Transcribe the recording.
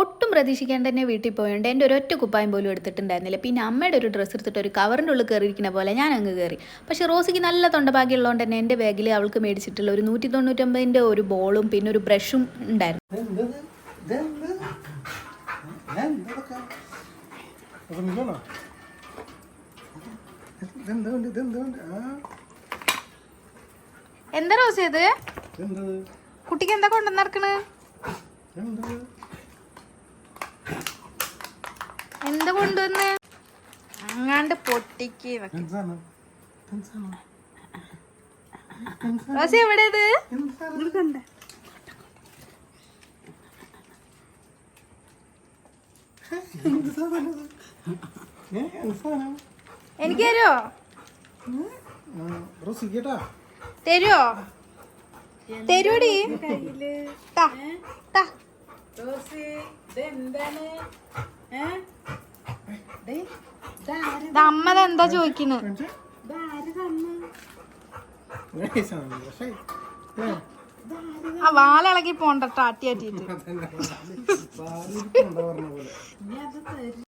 ഒട്ടും പ്രതീക്ഷിക്കാൻ തന്നെ വീട്ടിൽ പോയോണ്ട് എന്റെ ഒരു ഒരൊറ്റ കുപ്പായം പോലും എടുത്തിട്ടുണ്ടായിരുന്നില്ല പിന്നെ അമ്മയുടെ ഒരു ഡ്രസ്സ് എടുത്തിട്ട് ഒരു കവറിന്റെ ഉള്ളിൽ കയറിയിരിക്കുന്ന പോലെ ഞാൻ അങ്ങ് കയറി പക്ഷേ റോസിക്ക് നല്ല തൊണ്ടഭാഗ്യമുള്ളതുകൊണ്ട് തന്നെ എന്റെ ബാഗിൽ അവൾക്ക് മേടിച്ചിട്ടുള്ള ഒരു നൂറ്റി തൊണ്ണൂറ്റൊമ്പതിന്റെ ഒരു ബോളും പിന്നെ ഒരു ബ്രഷും ഉണ്ടായിരുന്നു? എന്താ റോസ് ചെയ്ത്? കുട്ടിക്ക് എന്താ കൊണ്ടുവന്നിറക്കണ്? എന്താ കൊണ്ടുവന്ന്? അങ്ങാണ്ട് പൊട്ടിക്ക് റോസി എവിടെ ഇത്? എനിക്ക് തരുമോ റോസി തരുമോ തരൂടി. താ, താ. ഇത് അമ്മ എന്താ ചോദിക്കുന്നു കാണിച്ചേ. ഏ, സാധനം. പക്ഷേ, ഏ, ആ വാലിളകി പോണ്ട ആട്ടി ആട്ടിയിട്ട്.